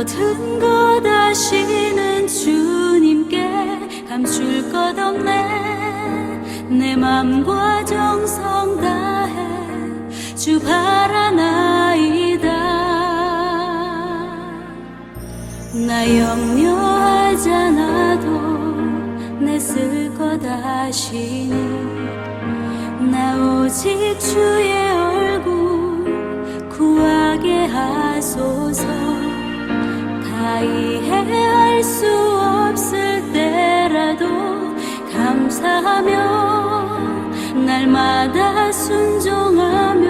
모든 것 아시는 주님께 감출 것 없네. 내 맘과 정성 다해 주 바라나이다. 나 염려하잖아도 내 쓸 것 아시니. 나 오직 주의 얼굴 구하게 하소서 다 이해할 수 없을 때라도 감사하며 날마다 순종하며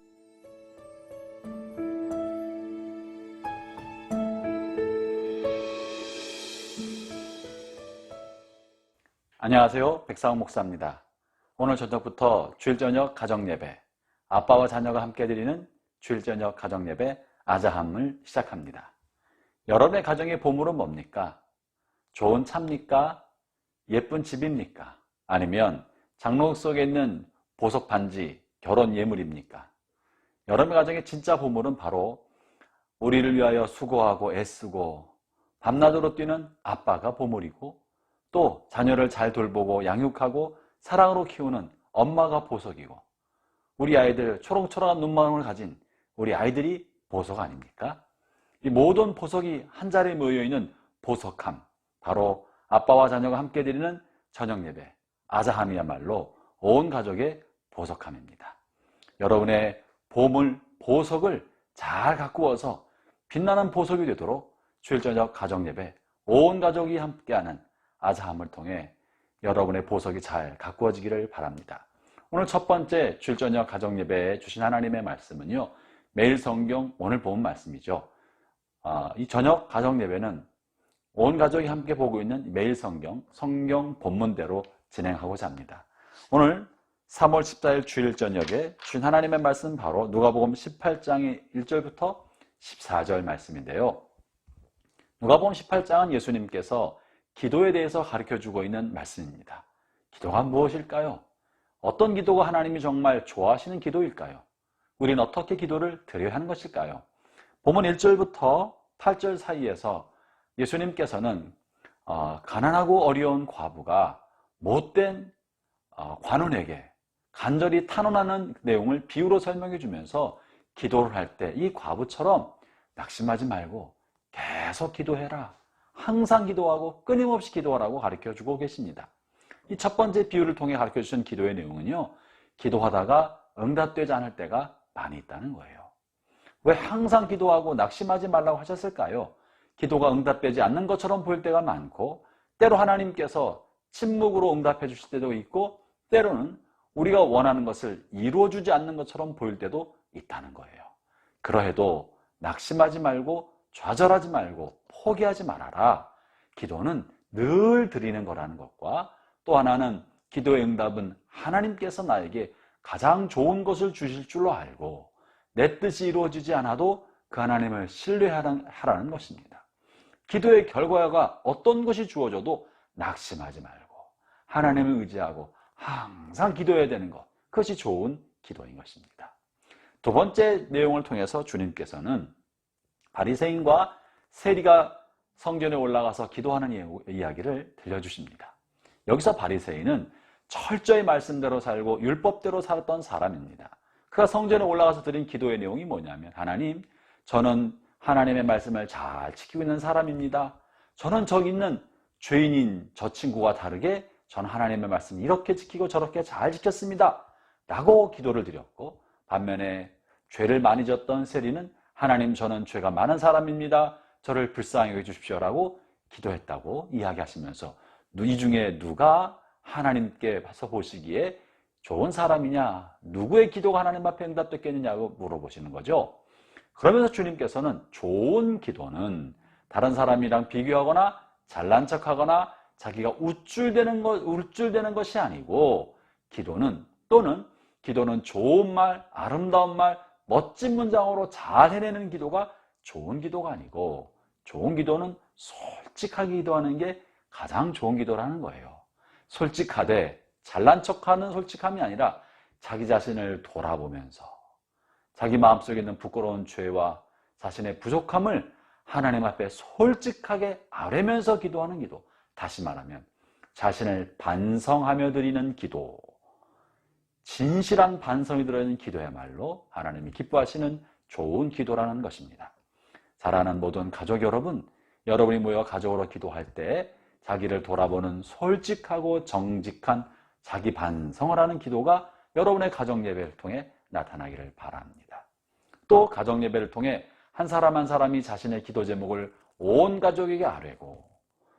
안녕하세요. 백상훈 목사입니다. 오늘 저녁부터 주일 저녁 가정 예배, 아빠와 자녀가 함께 드리는 주일 저녁 가정 예배 아자함을 시작합니다. 여러분의 가정의 보물은 뭡니까? 좋은 차입니까? 예쁜 집입니까? 아니면 장롱 속에 있는 보석 반지, 결혼 예물입니까? 여러분의 가정의 진짜 보물은 바로 우리를 위하여 수고하고 애쓰고 밤낮으로 뛰는 아빠가 보물이고 또 자녀를 잘 돌보고 양육하고 사랑으로 키우는 엄마가 보석이고 우리 아이들 초롱초롱한 눈망울을 가진 우리 아이들이 보석 아닙니까? 이 모든 보석이 한 자리에 모여 있는 보석함 바로 아빠와 자녀가 함께 드리는 저녁 예배 아자함이야말로 온 가족의 보석함입니다. 여러분의 보물 보석을 잘 가꾸어서 빛나는 보석이 되도록 주일 저녁 가정 예배 온 가족이 함께하는 아자함을 통해 여러분의 보석이 잘 가꾸어지기를 바랍니다. 오늘 첫 번째 저녁 가정 예배에 주신 하나님의 말씀은요. 매일 성경 오늘 본 말씀이죠. 아, 이 저녁 가정 예배는 온 가족이 함께 보고 있는 매일 성경 성경 본문대로 진행하고자 합니다. 오늘 3월 14일 주일 저녁에 주신 하나님의 말씀 바로 누가복음 18장의 1절부터 14절 말씀인데요. 누가복음 18장은 예수님께서 기도에 대해서 가르쳐 주고 있는 말씀입니다. 기도가 무엇일까요? 어떤 기도가 하나님이 정말 좋아하시는 기도일까요? 우리는 어떻게 기도를 드려야 하는 것일까요? 본문 1절부터 8절 사이에서 예수님께서는 어, 가난하고 어려운 과부가 못된 어, 관원에게 간절히 탄원하는 내용을 비유로 설명해 주면서 기도를 할 때 이 과부처럼 낙심하지 말고 계속 기도해라. 항상 기도하고 끊임없이 기도하라고 가르쳐 주고 계십니다. 이 첫 번째 비유를 통해 가르쳐 주신 기도의 내용은요. 기도하다가 응답되지 않을 때가 많이 있다는 거예요. 왜 항상 기도하고 낙심하지 말라고 하셨을까요? 기도가 응답되지 않는 것처럼 보일 때가 많고 때로 하나님께서 침묵으로 응답해 주실 때도 있고 때로는 우리가 원하는 것을 이루어 주지 않는 것처럼 보일 때도 있다는 거예요. 그러해도 낙심하지 말고 좌절하지 말고 포기하지 말아라. 기도는 늘 드리는 거라는 것과 또 하나는 기도의 응답은 하나님께서 나에게 가장 좋은 것을 주실 줄로 알고 내 뜻이 이루어지지 않아도 그 하나님을 신뢰하라는 것입니다. 기도의 결과가 어떤 것이 주어져도 낙심하지 말고 하나님을 의지하고 항상 기도해야 되는 것. 그것이 좋은 기도인 것입니다. 두 번째 내용을 통해서 주님께서는 바리새인과 세리가 성전에 올라가서 기도하는 이야기를 들려주십니다. 여기서 바리새인은 철저히 말씀대로 살고 율법대로 살았던 사람입니다. 그가 성전에 올라가서 드린 기도의 내용이 뭐냐면 하나님, 저는 하나님의 말씀을 잘 지키고 있는 사람입니다. 저는 저기 있는 죄인인 저 친구와 다르게 저는 하나님의 말씀 이렇게 지키고 저렇게 잘 지켰습니다. 라고 기도를 드렸고 반면에 죄를 많이 졌던 세리는 하나님 저는 죄가 많은 사람입니다. 저를 불쌍히 여겨주십시오라고 기도했다고 이야기하시면서 이 중에 누가 하나님께 봐서 보시기에 좋은 사람이냐 누구의 기도가 하나님 앞에 응답됐겠느냐고 물어보시는 거죠. 그러면서 주님께서는 좋은 기도는 다른 사람이랑 비교하거나 잘난 척하거나 자기가 우쭐대는 것 우쭐대는 것이 아니고 기도는 또는 기도는 좋은 말, 아름다운 말, 멋진 문장으로 잘 해내는 기도가 좋은 기도가 아니고 좋은 기도는 솔직하게 기도하는 게 가장 좋은 기도라는 거예요. 솔직하되 잘난 척하는 솔직함이 아니라 자기 자신을 돌아보면서 자기 마음속에 있는 부끄러운 죄와 자신의 부족함을 하나님 앞에 솔직하게 아뢰면서 기도하는 기도. 다시 말하면 자신을 반성하며 드리는 기도. 진실한 반성이 들어있는 기도야말로 하나님이 기뻐하시는 좋은 기도라는 것입니다. 사랑하는 모든 가족 여러분, 여러분이 모여 가족으로 기도할 때 자기를 돌아보는 솔직하고 정직한 자기 반성을 하는 기도가 여러분의 가정 예배를 통해 나타나기를 바랍니다. 또 가정 예배를 통해 한 사람 한 사람이 자신의 기도 제목을 온 가족에게 아뢰고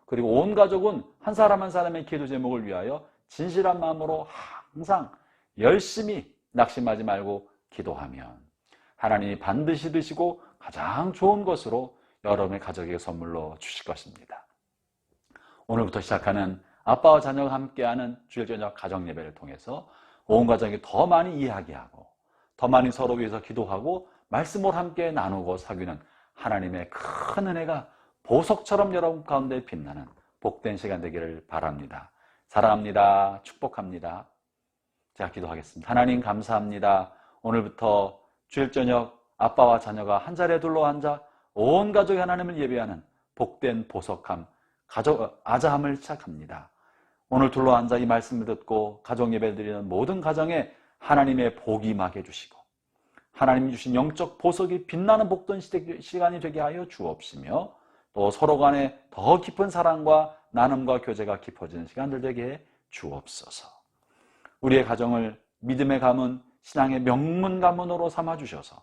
그리고 온 가족은 한 사람 한 사람의 기도 제목을 위하여 진실한 마음으로 항상 열심히 낙심하지 말고 기도하면 하나님이 반드시 드시고 가장 좋은 것으로 여러분의 가족에게 선물로 주실 것입니다. 오늘부터 시작하는 아빠와 자녀가 함께하는 주일 저녁 가정 예배를 통해서 온 가정이 더 많이 이야기하고 더 많이 서로 위해서 기도하고 말씀을 함께 나누고 사귀는 하나님의 큰 은혜가 보석처럼 여러분 가운데 빛나는 복된 시간 되기를 바랍니다. 사랑합니다. 축복합니다. 제가 기도하겠습니다. 하나님 감사합니다. 오늘부터 주일 저녁 아빠와 자녀가 한 자리에 둘러 앉아 온 가족이 하나님을 예배하는 복된 보석함, 가족 아자함을 시작합니다. 오늘 둘러 앉아 이 말씀을 듣고 가족 예배 드리는 모든 가정에 하나님의 복이 임하게 해주시고 하나님이 주신 영적 보석이 빛나는 복된 시간이 되게 하여 주옵시며 또 서로 간에 더 깊은 사랑과 나눔과 교제가 깊어지는 시간들 되게 해 주옵소서. 우리의 가정을 믿음의 가문, 신앙의 명문 가문으로 삼아 주셔서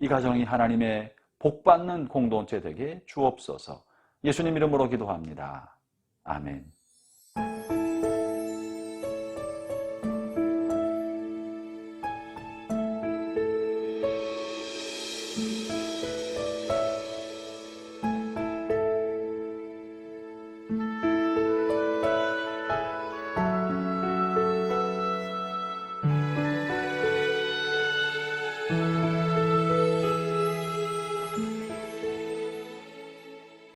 이 가정이 하나님의 복받는 공동체 되게 주옵소서. 예수님 이름으로 기도합니다. 아멘.